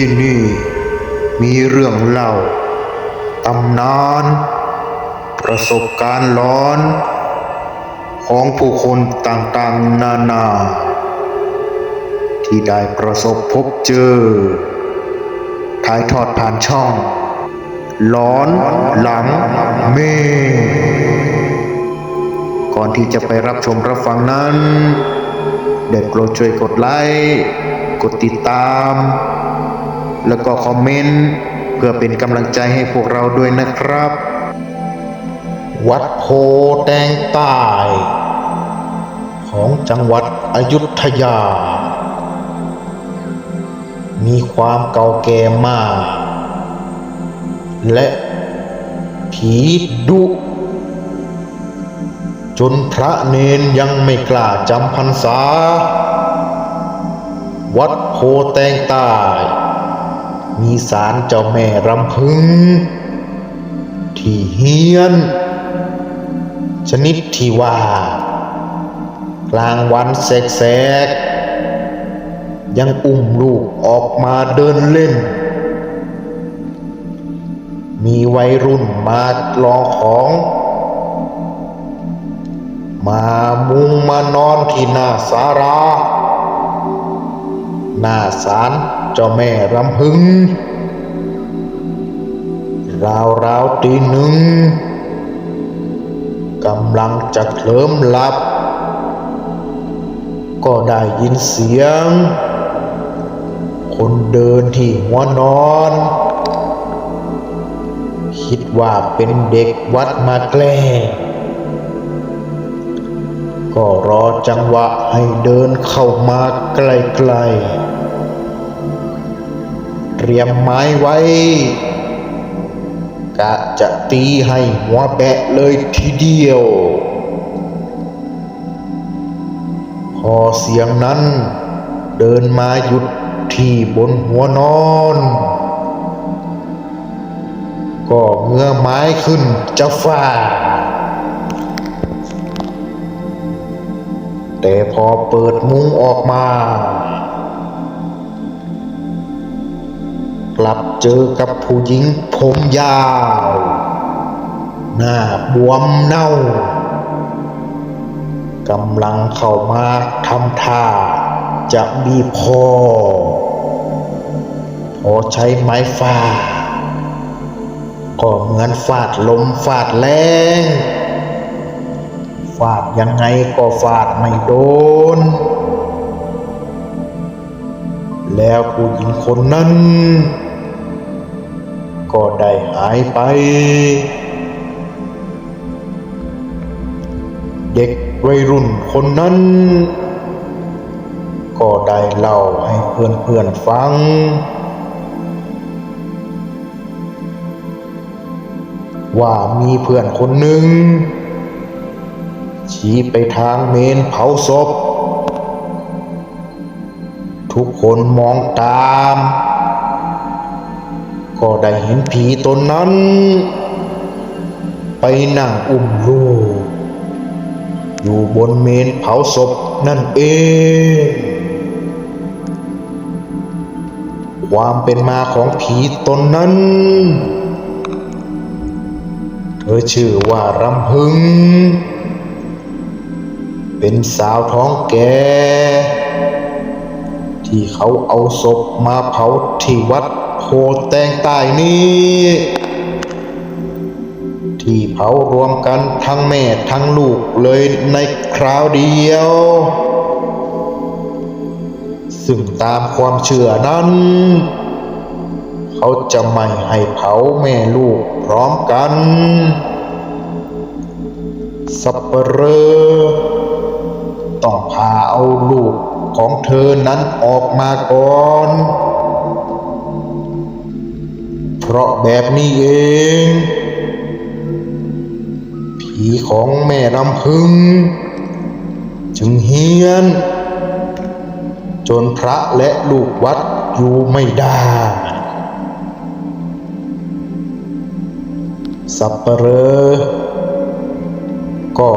ที่นี่มีเรื่องเล่า ตำนาน ประสบการณ์ร้อน ของผู้คนต่างๆ นานา ที่ได้ประสบพบเจอ ถ่ายทอดผ่านช่องหลอนหลังเมฆก่อนที่จะไปรับชมรับฟังนั้น เด็ดโปรดช่วยกดไลค์ กดติดตาม แล้วก็คอมเมนต์เพื่อเป็นกำลังใจให้พวกเราด้วยนะครับ วัดโพแตงใต้ของจังหวัดอยุธยา มีความเก่าแก่มาก และผีดุ จนพระเนนยังไม่กล้าจำพรรษา วัดโพแตงใต้ มีศาลเจ้าแม่รำพึง ที่เฮียน ชนิดที่ว่า กลางวันแสกๆ ยังอุ้มลูกออกมาเดินเล่น มีวัยรุ่นมาลองของ มามุงมานอนที่หน้าสารา หน้าศาลเจ้าแม่รำพึง ราวราวตีหนึ่งกำลังจะเคลิ้มหลับ ก็ได้ยินเสียง คนเดินที่หัวนอน คิดว่าเป็นเด็กวัดมาแกล้งก็รอจังหวะให้เดินเข้ามาใกล้ๆ เตรียมไม้ไว้ กะจะตีให้หัวแบะเลยทีเดียว พอเสียงนั้นเดินมาหยุดที่บนหัวนอน ก็เงื้อไม้ขึ้นจะฟาดแต่พอเปิดมุ้งออกมา กลับเจอกับผู้หญิงผมยาว หน้าบวมเน่ากำลังเข้ามาทำท่าจะบีบคอพอใช้ไม้ฟาดก็เหมือนฟาดลมฟาดแรงฟาดยังไงก็ฟาดไม่โดน แล้วผู้หญิงคนนั้น ก็ได้หายไป เด็กวัยรุ่นคนนั้น ก็ได้เล่าให้เพื่อนๆฟัง ว่ามีเพื่อนคนหนึ่ง ชี้ไปทางเมนเผาศพ ทุกคนมองตาม ก็ได้เห็นผีตนนั้น ไปนั่งอุ้มลูก อยู่บนเมนเผาศพนั่นเอง ความเป็นมาของผีตนนั้น เธอชื่อว่ารำพึง เป็นสาวท้องแก่ที่เขาเอาศพมาเผาที่วัด โพแตงใต้นี้ ที่เผารวมกันทั้งแม่ทั้งลูกเลยในคราวเดียว ซึ่งตามความเชื่อนั้น เขาจะไม่ให้เผาแม่ลูกพร้อมกันสับเปเหรอต้องพาเอาลูกของเธอนั้นออกมาก่อน เพราะแบบนี้เอง ผีของแม่ลำพึง จึงเฮียน จนพระและลูกวัดอยู่ไม่ได้สับเปเหรอก็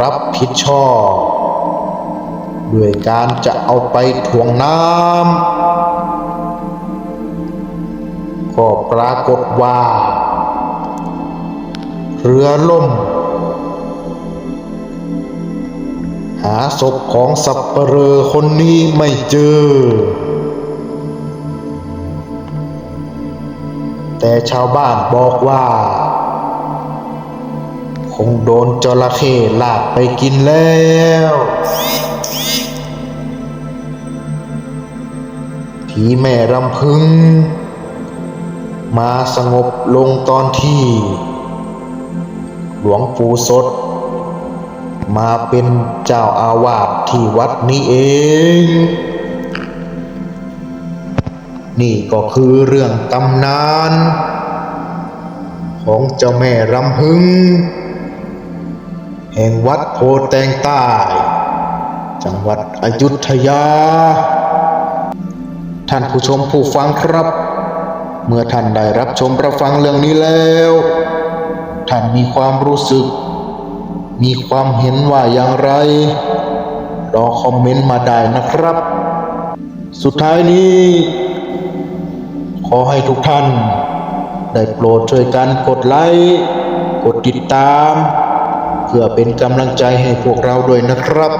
รับผิดชอบ ด้วยการจะเอาไปถ่วงน้ำ ก็ปรากฏว่า เรือล่ม หาศพของสับปเปลอคนนี้ไม่เจอ แต่ชาวบ้านบอกว่า คงโดนจระเข้ลากไปกินแล้วผีแม่รำพึง มาสงบลงตอนที่ หลวงปู่สด มาเป็นเจ้าอาวาสที่วัดนี้เอง นี่ก็คือเรื่องตำนาน ของเจ้าแม่รำพึง แห่งวัดโพแตงใต้ จังหวัดอยุธยา ท่านผู้ชมผู้ฟังครับ เมื่อท่านได้รับชมรับฟังเรื่องนี้แล้ว ท่านมีความรู้สึก มีความเห็นว่าอย่างไร รอคอมเมนต์มาได้นะครับ สุดท้ายนี้ ขอให้ทุกท่าน ได้โปรดช่วยกันกดไลค์ กดติดตาม เพื่อเป็นกำลังใจให้พวกเราด้วยนะครับ